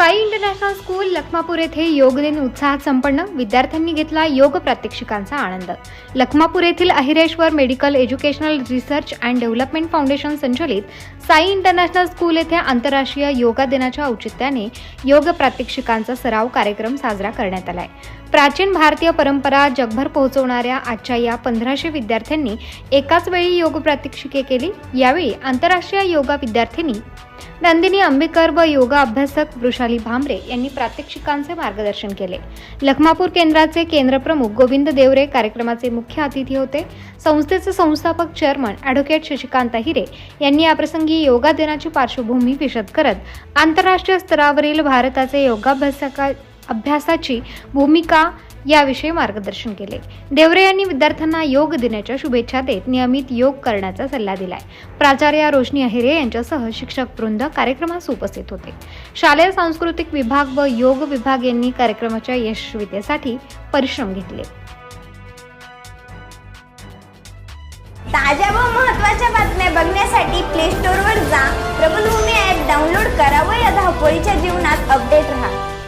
Sai international school Lakhmapur येथे योग दिन उत्साहात संपन्न. विद्यार्थ्यांनी घेतला योग प्रात्यक्षिकांचा आनंद. लखमापूर येथील Ahireshwar medical educational research and development foundation संचलित साई इंटरनॅशनल स्कूल येथे आंतरराष्ट्रीय योगा दिनाच्या औचित्याने योग प्रात्यक्षिकांचा सराव कार्यक्रम साजरा करण्यात आलाय. प्राचीन भारतीय परंपरा जगभर पोहोचवणाऱ्या आजच्या या पंधराशे विद्यार्थ्यांनी एकाच वेळी योग प्रात्यक्षिके केली. यावेळी आंतरराष्ट्रीय योगा विद्यार्थिनी नंदिनी आंबेकर व योगा अभ्यासक वृषाली भांबरे यांनी प्रात्यक्षिकांचे मार्गदर्शन केले. लखमापूर केंद्राचे केंद्रप्रमुख गोविंद देवरे कार्यक्रमाचे मुख्य अतिथी होते. संस्थेचे संस्थापक चेअरमन ॲडव्होकेट शशिकांत हिरे यांनी याप्रसंगी योगा दिनाची पार्श्वभूमी विशद करत आंतरराष्ट्रीय स्तरावरील भारताचे योगाभ्यासका अभ्यासाची भूमिका याविषयी मार्गदर्शन केले. देवरे यांनी विद्यार्थ्यांना योग दिनाच्या शुभेच्छा देत नियमित योग करण्याचा सल्ला दिलाय. प्राचार्य रोशनी अहिरे यांच्यासह शिक्षक वृंद कार्यक्रमास उपस्थित होते. शालेय सांस्कृतिक विभाग व योग विभाग यांनी कार्यक्रमाच्या यशस्वीतेसाठी परिश्रम घेतले. ताज्या व महत्त्वाच्या बातम्या बघण्यासाठी प्ले स्टोअरवर जा. प्रबलभूमी ॲप डाउनलोड करा व या धावपळीच्या जीवनात अपडेट राहा.